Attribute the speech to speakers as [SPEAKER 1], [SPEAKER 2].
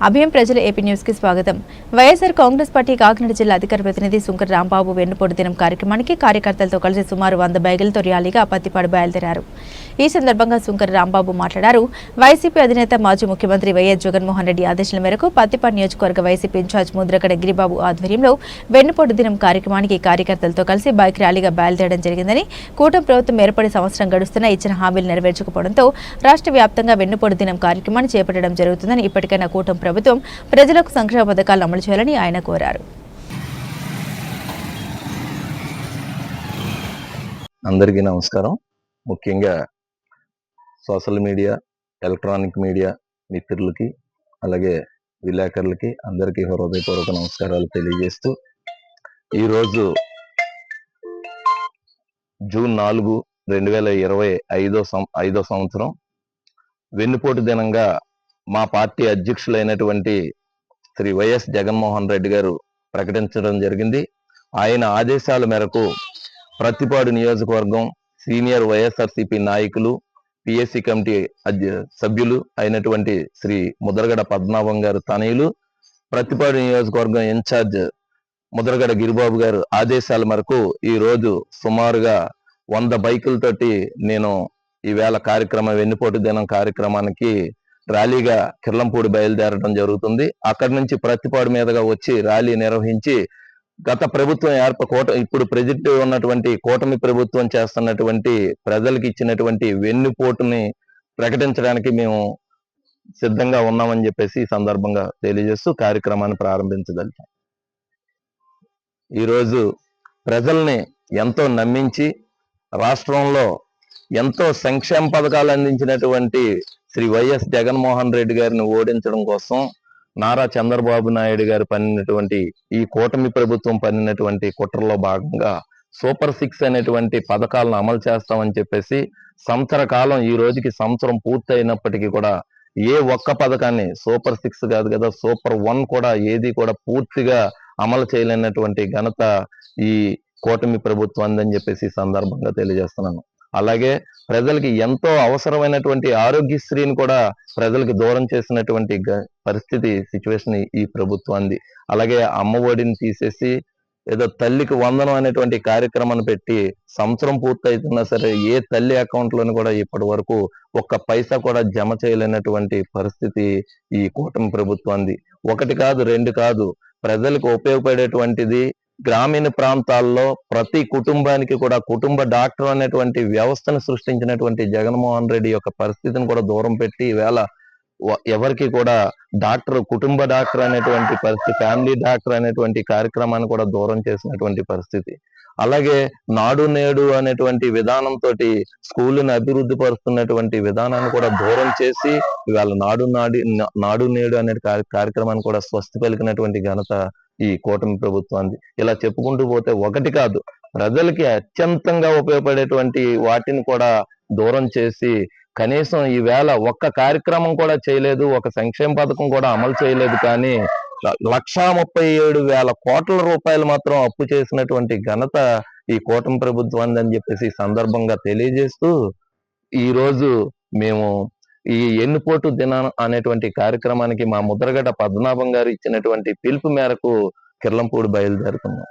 [SPEAKER 1] అభయం ప్రజల ఏపీ న్యూస్కి స్వాగతం. వైఎస్ఆర్ కాంగ్రెస్ పార్టీ కాకినాడ జిల్లా అధికార ప్రతినిధి శుంకర్ రాంబాబు వెన్నుపోటు దినం కార్యక్రమానికి కార్యకర్తలతో కలిసి సుమారు వంద బైగులతో ర్యాలీగా పత్తిపాడు బయలుదేరారు. ఈ సందర్భంగా శుంకర్ రాంబాబు మాట్లాడారు. వైసీపీ అధినేత మాజీ ముఖ్యమంత్రి వైఎస్ జగన్మోహన్ రెడ్డి ఆదేశాల మేరకు పత్తిపాడు నియోజకవర్గ వైసీపీ ఇన్ఛార్జ్ ముద్రగడ గిరిబాబు ఆధ్వర్యంలో వెన్నుపోటు దినం కార్యక్రమానికి కార్యకర్తలతో కలిసి బైక్ ర్యాలీగా బయలుదేరడం జరిగిందని కూటమి ప్రభుత్వం ఏర్పడి సంవత్సరం గడుస్తున్నా ఇచ్చిన హామీలు నెరవేర్చకపోవడంతో రాష్ట్ర వ్యాప్తంగా వెన్నుపోటు దినం కార్యక్రమాన్ని చేపట్టడం జరుగుతుందని ఇప్పటికైనా కూటమి ప్రభుత్వం ప్రజలకు సంక్షేమ పథకాలు అమలు చేయాలని ఆయన కోరారు.
[SPEAKER 2] అందరికీ నమస్కారం. ముఖ్యంగా సోషల్ మీడియా ఎలక్ట్రానిక్ మీడియా మిత్రులకి అలాగే విలేకరులకి అందరికీ హృదయపూర్వక నమస్కారాలు తెలియజేస్తూ ఈరోజు జూన్ నాలుగు రెండు వేల ఇరవై ఐదో సం ఐదో సంవత్సరం వెన్నుపోటు దినంగా మా పార్టీ అధ్యక్షులైనటువంటి శ్రీ వైఎస్ జగన్మోహన్ రెడ్డి గారు ప్రకటించడం జరిగింది. ఆయన ఆదేశాల మేరకు ప్రతిపాడు నియోజకవర్గం సీనియర్ వైఎస్ఆర్సీపీ నాయకులు పిఎస్సి కమిటీ అధ్య- సభ్యులు అయినటువంటి శ్రీ ముద్రగడ పద్మనాభం గారు తనయులు ప్రతిపాడు నియోజకవర్గం ఇన్ఛార్జ్ ముద్రగడ గిరిబాబు గారు ఆదేశాల మేరకు ఈ రోజు సుమారుగా వంద బైకులతోటి నేను ఈవేళ కార్యక్రమం వెన్నుపోటు దినం కార్యక్రమానికి ర్యాలీగా కిర్లంపూడి బయలుదేరడం జరుగుతుంది. అక్కడి నుంచి ప్రతిపాడు మీదుగా వచ్చి ర్యాలీ నిర్వహించి గత ప్రభుత్వం ఏర్ప కోట ఇప్పుడు ప్రజెంట్ ఉన్నటువంటి కూటమి ప్రభుత్వం చేస్తున్నటువంటి ప్రజలకు ఇచ్చినటువంటి వెన్నుపోటుని ప్రకటించడానికి మేము సిద్ధంగా ఉన్నామని చెప్పేసి ఈ సందర్భంగా తెలియజేస్తూ కార్యక్రమాన్ని ప్రారంభించగలిగాం ఈరోజు ప్రజల్ని ఎంతో నమ్మించి రాష్ట్రంలో ఎంతో సంక్షేమ పథకాలు అందించినటువంటి శ్రీ వైఎస్ జగన్మోహన్ రెడ్డి గారిని ఓడించడం కోసం నారా చంద్రబాబు నాయుడు గారు పన్నినటువంటి ఈ కూటమి ప్రభుత్వం పన్నినటువంటి కుట్రలో భాగంగా సూపర్ సిక్స్ అనేటువంటి పథకాలను అమలు చేస్తామని చెప్పేసి సంవత్సర కాలం ఈ రోజుకి సంవత్సరం పూర్తి అయినప్పటికీ కూడా ఏ ఒక్క పథకాన్ని సూపర్ సిక్స్ కాదు కదా సూపర్ వన్ కూడా ఏది కూడా పూర్తిగా అమలు చేయలేనటువంటి ఘనత ఈ కూటమి ప్రభుత్వం అందని చెప్పేసి సందర్భంగా తెలియజేస్తున్నాను. అలాగే ప్రజలకి ఎంతో అవసరమైనటువంటి ఆరోగ్యశ్రీని కూడా ప్రజలకు దూరం చేసినటువంటి గ- పరిస్థితి సిచ్యువేషన్ ఈ ప్రభుత్వాన్ని అలాగే అమ్మ ఒడిని తీసేసి ఏదో తల్లికి వందనం అనేటువంటి కార్యక్రమాన్ని పెట్టి సంవత్సరం పూర్తయితున్నా సరే ఏ తల్లి అకౌంట్లోని కూడా ఇప్పటి వరకు ఒక్క పైసా కూడా జమ చేయలేనటువంటి పరిస్థితి ఈ కూటమి ప్రభుత్వాన్ని ఒకటి కాదు రెండు కాదు ప్రజలకు ఉపయోగపడేటువంటిది గ్రామీణ ప్రాంతాల్లో ప్రతి కుటుంబానికి కూడా కుటుంబ డాక్టర్ అనేటువంటి వ్యవస్థను సృష్టించినటువంటి జగన్మోహన్ రెడ్డి యొక్క పరిస్థితిని కూడా దూరం పెట్టి ఈవేళ ఎవరికి కూడా డాక్టర్ కుటుంబ డాక్టర్ అనేటువంటి పరిస్థితి ఫ్యామిలీ డాక్టర్ అనేటువంటి కార్యక్రమాన్ని కూడా దూరం చేసినటువంటి పరిస్థితి. అలాగే నాడు నేడు అనేటువంటి విధానంతో స్కూళ్ళని అభివృద్ధి పరుస్తున్నటువంటి విధానాన్ని కూడా దూరం చేసి ఇవాళ నాడు నాడి నాడు నేడు అనే కార్యక్రమాన్ని కూడా స్వస్తి పలికినటువంటి ఘనత ఈ కూటమి ప్రభుత్వానికి ఇలా చెప్పుకుంటూ పోతే ఒకటి కాదు ప్రజలకి అత్యంతంగా ఉపయోగపడేటువంటి వాటిని కూడా దూరం చేసి కనీసం ఈవేళ ఒక్క కార్యక్రమం కూడా చేయలేదు ఒక సంక్షేమ పథకం కూడా అమలు చేయలేదు కానీ లక్షా ముప్పై ఏడు వేల కోట్ల రూపాయలు మాత్రం అప్పు చేసినటువంటి ఘనత ఈ కూటమి ప్రభుత్వాన్ని అని చెప్పేసి సందర్భంగా తెలియజేస్తూ ఈ రోజు మేము ఈ ఎన్నుపోటు దినం అనేటువంటి కార్యక్రమానికి మా ముద్రగడ్డ పద్మనాభం గారు ఇచ్చినటువంటి పిలుపు మేరకు కిర్లంపూడి బయలుదేరుతున్నాం.